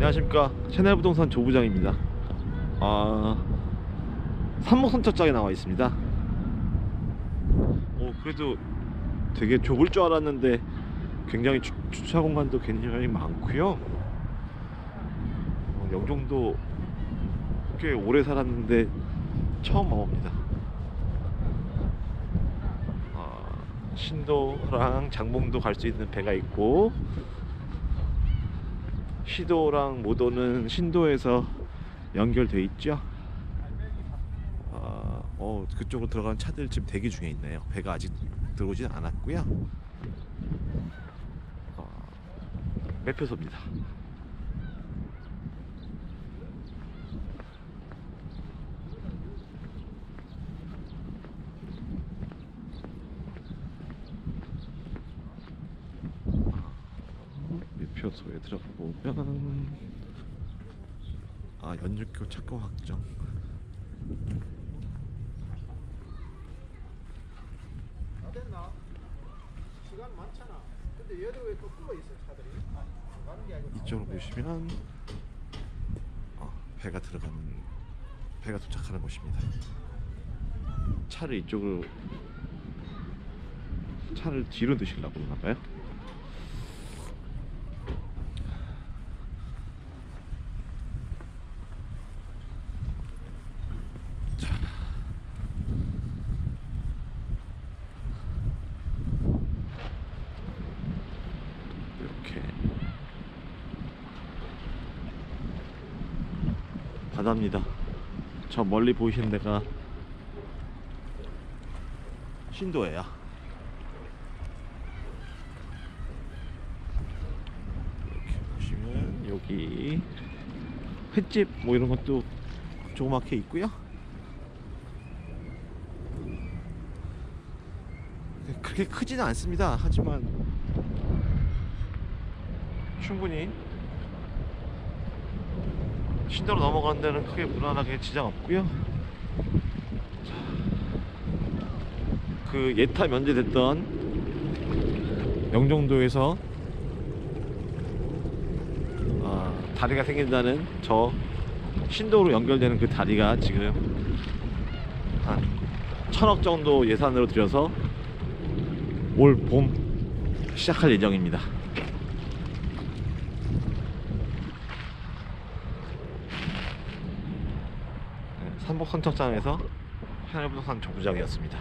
안녕하십니까. 채널부동산 조부장입니다. 아 산목선착장에 나와 있습니다. 오 그래도 되게 좁을 줄 알았는데 굉장히 주, 주차 공간도 굉장히 많고요. 어, 영종도 꽤 오래 살았는데 처음 와봅니다. 아, 신도랑 장봉도 갈 수 있는 배가 있고 시도랑 모도는 신도에서 연결돼 있죠. 아, 어, 그쪽으로 들어가는 차들 지금 대기 중에 있네요. 배가 아직 들어오진 않았고요. 어, 매표소입니다. 매표소에 들어가 보면 아 연육교 착고 확정 다 됐나? 시간 많잖아. 근데 얘도 왜또 끄고 있어 차들이? 안 가는 게 아니고 이쪽으로 보시면 어, 배가 들어가는 배가 도착하는 곳입니다. 차를 이쪽으로 차를 뒤로 드시려고 그러나 봐요. 이렇게 바다입니다. 저 멀리 보이시는 데가 신도예요. 이렇게 보시면 여기 횟집 뭐 이런 것도 조그맣게 있고요. 그렇게 크지는 않습니다. 하지만 충분히 신도로 넘어가는 데는 크게 무난하게 지장 없고요. 자, 그 예타 면제됐던 영종도에서 아, 다리가 생긴다는 저 신도로 연결되는 그 다리가 지금 한 천억 정도 예산으로 들여서 올 봄 시작할 예정입니다. 네, 삼복 선착장에서 하늘부동산 정부장이었습니다.